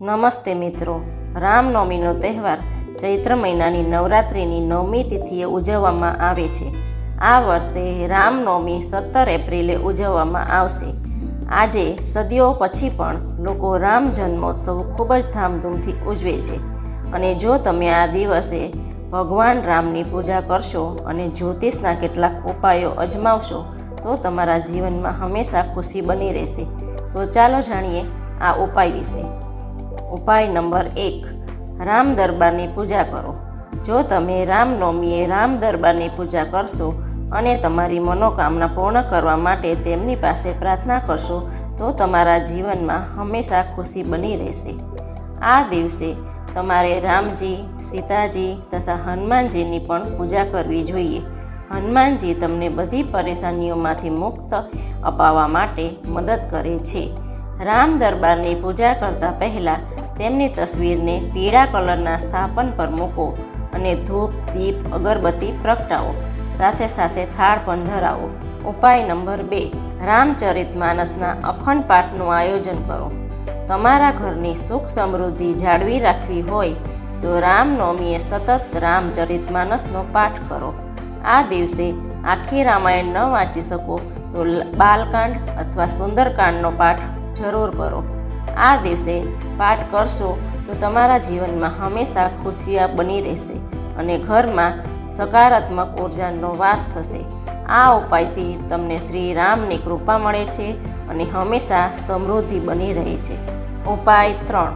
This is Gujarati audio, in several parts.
નમસ્તે મિત્રો. રામનવમીનો તહેવાર ચૈત્ર મહિનાની નવરાત્રિની નવમી તિથિએ ઉજવવામાં આવે છે. આ વર્ષે રામનવમી સત્તર એપ્રિલે ઉજવવામાં આવશે. આજે સદીઓ પછી પણ લોકો રામ જન્મોત્સવ ખૂબ જ ધામધૂમથી ઉજવે છે. અને જો તમે આ દિવસે ભગવાન રામની પૂજા કરશો અને જ્યોતિષના કેટલાક ઉપાયો અજમાવશો તો તમારા જીવનમાં હંમેશા ખુશી બની રહેશે. તો ચાલો જાણીએ આ ઉપાય વિશે. ઉપાય નંબર એક, રામ દરબારની પૂજા કરો. જો તમે રામનવમીએ રામ દરબારની પૂજા કરશો અને તમારી મનોકામના પૂર્ણ કરવા માટે તેમની પાસે પ્રાર્થના કરશો, તો તમારા જીવનમાં હંમેશા ખુશી બની રહેશે. આ દિવસે તમારે રામજી, સીતાજી તથા હનુમાનજીની પણ પૂજા કરવી જોઈએ. હનુમાનજી તમને બધી પરેશાનીઓમાંથી મુક્ત અપાવવા માટે મદદ કરે છે. રામ દરબારની પૂજા કરતાં પહેલાં તેમની તસવીરને પીળા કલરના સ્થાપન પર મૂકો અને ધૂપ, દીપ, અગરબત્તી પ્રગટાવો. સાથે સાથે થાળ પણ ધરાવો. ઉપાય નંબર બે, રામચરિત માનસના અખંડ પાઠનું આયોજન કરો. તમારા ઘરની સુખ સમૃદ્ધિ જાળવી રાખવી હોય તો રામનવમીએ સતત રામચરિત માનસનો પાઠ કરો. આ દિવસે આખી રામાયણ ન વાંચી શકો તો બાલકાંડ અથવા સુંદરકાંડનો પાઠ જરૂર કરો. આ દિવસે પાઠ કરશો તો તમારા જીવનમાં હંમેશા ખુશિયા બની રહેશે અને ઘરમાં સકારાત્મક ઉર્જાનો વાસ થશે. આ ઉપાયથી તમને શ્રી રામની કૃપા મળે છે અને હંમેશા સમૃદ્ધિ બની રહે છે. ઉપાય ત્રણ.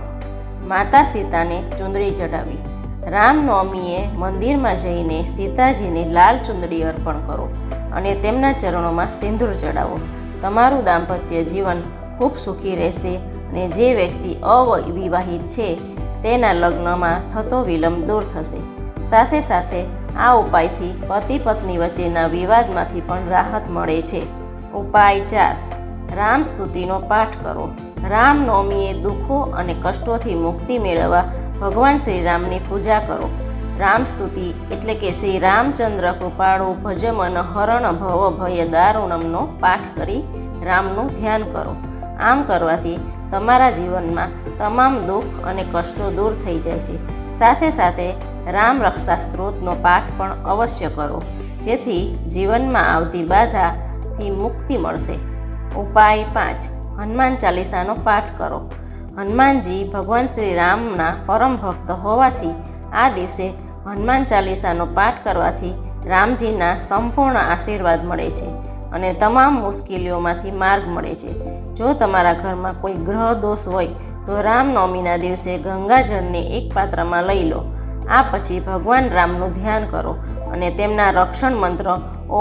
માતા સીતાને ચુંદડી ચડાવી રામનવમીએ મંદિરમાં જઈને સીતાજીને લાલ ચુંદડી અર્પણ કરો અને તેમના ચરણોમાં સિંદૂર ચડાવો. તમારું દાંપત્ય જીવન ખૂબ સુખી રહેશે અને જે વ્યક્તિ અવિવાહિત છે, તેના લગ્નમાં થતો વિલંબ દૂર થશે. સાથે સાથે આ ઉપાયથી પતિ પત્ની વચ્ચેના વિવાદમાંથી પણ રાહત મળે છે. ઉપાય ચાર. રામ સ્તુતિનો પાઠ કરો. રામનવમીએ દુઃખો અને કષ્ટોથી મુક્તિ મેળવવા ભગવાન શ્રી રામની પૂજા કરો. રામ સ્તુતિ એટલે કે શ્રી રામચંદ્ર કૃપાળુ ભજમન હરણ ભવ ભય દારૂણમનો પાઠ કરી રામનું ધ્યાન કરો. આમ કરવાથી તમારા જીવનમાં તમામ દુઃખ અને કષ્ટો દૂર થઈ જાય છે. સાથે સાથે રામ રક્ષા સ્ત્રોતનો પાઠ પણ અવશ્ય કરો. જેથી જીવનમાં આવતી બાધાથી મુક્તિ મળશે. ઉપાય પાંચ. હનુમાન ચાલીસાનો પાઠ કરો. હનુમાનજી ભગવાન શ્રી રામના પરમ ભક્ત હોવાથી આ દિવસે હનુમાન ચાલીસાનો પાઠ કરવાથી રામજીના સંપૂર્ણ આશીર્વાદ મળે છે અને તમામ મુશ્કેલીઓમાંથી માર્ગ મળે છે. જો તમારા ઘરમાં કોઈ ગ્રહ દોષ હોય, તો રામનવમીના દિવસે ગંગાજળને એક પાત્રમાં લઈ લો. આ પછી ભગવાન રામનું ધ્યાન કરો અને તેમના રક્ષણ મંત્ર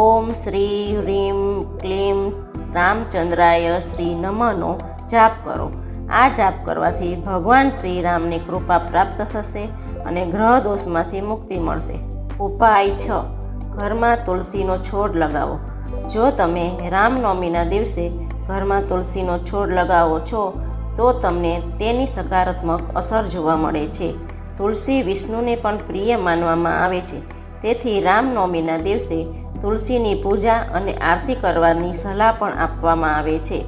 ઓમ શ્રી હ્રીમ ક્લીમ, રામચંદ્રાય શ્રી નમનો જાપ કરો. આ જાપ કરવાથી ભગવાન શ્રી રામની કૃપા પ્રાપ્ત થશે અને ગ્રહ દોષમાંથી મુક્તિ મળશે. ઉપાય છ. ઘરમાં તુલસીનો છોડ લગાવો. જો તમે રામનવમીના દિવસે ઘરમાં તુલસીનો છોડ લગાવો છો, તો તમને તેની સકારાત્મક અસર જોવા મળે છે. તુલસી વિષ્ણુને પણ પ્રિય માનવામાં આવે છે. તેથી રામનવમીના દિવસે તુલસીની પૂજા અને આરતી કરવાની સલાહ પણ આપવામાં આવે છે.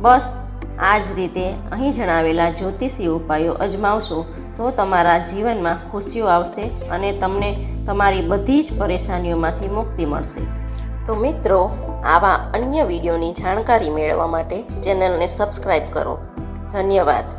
બસ આ જ રીતે અહીં જણાવેલા જ્યોતિષી ઉપાયો અજમાવશો તો તમારા જીવનમાં ખુશીઓ આવશે અને તમને તમારી બધી જ પરેશાનીઓમાંથી મુક્તિ મળશે. તો મિત્રો, આવા અન્ય વિડીયોની જાણકારી મેળવવા માટે ચેનલને સબસ્ક્રાઈબ કરો. ધન્યવાદ.